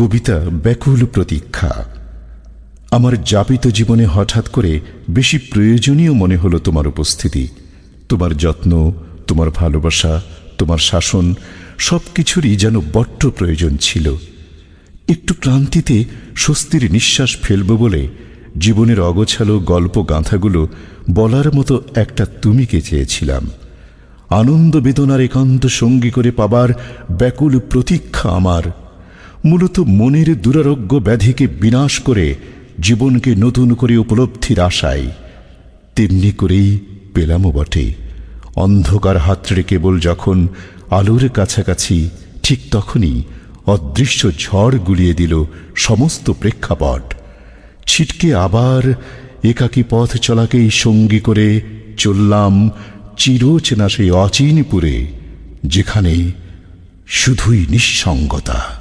কবিতা ব্যাকুল প্রতীক্ষা। আমার যাপিত জীবনে হঠাৎ করে বেশি প্রয়োজনীয় মনে হলো তোমার উপস্থিতি, তোমার যত্ন, তোমার ভালোবাসা, তোমার শাসন সব কিছুরই যেন বড্ড প্রয়োজন ছিল। একটু ক্লান্তিতে স্বস্তির নিঃশ্বাস ফেলব বলে জীবনের অগোছালো গল্প গাঁথাগুলো বলার মতো একটা তুমিকে চেয়েছিলাম। আনন্দ বেদনার একান্ত সঙ্গী করে পাবার ব্যাকুল প্রতীক্ষা আমার মূলত মনের দুরারোগ্য ব্যাধিকে বিনাশ করে জীবনকে নতুন করে উপলব্ধির আশায়। তেমনি করেই পেলামও বটে। অন্ধকার হাতড়ে কেবল যখন আলোর কাছাকাছি ঠিক তখনই অদৃশ্য ঝড় গুলিয়ে দিল সমস্ত প্রেক্ষাপট। ছিটকে আবার একাকী পথ চলাকেই সঙ্গী করে চললাম চিরচেনা সেই অচিনপুরে, যেখানে শুধুই নিঃসঙ্গতা।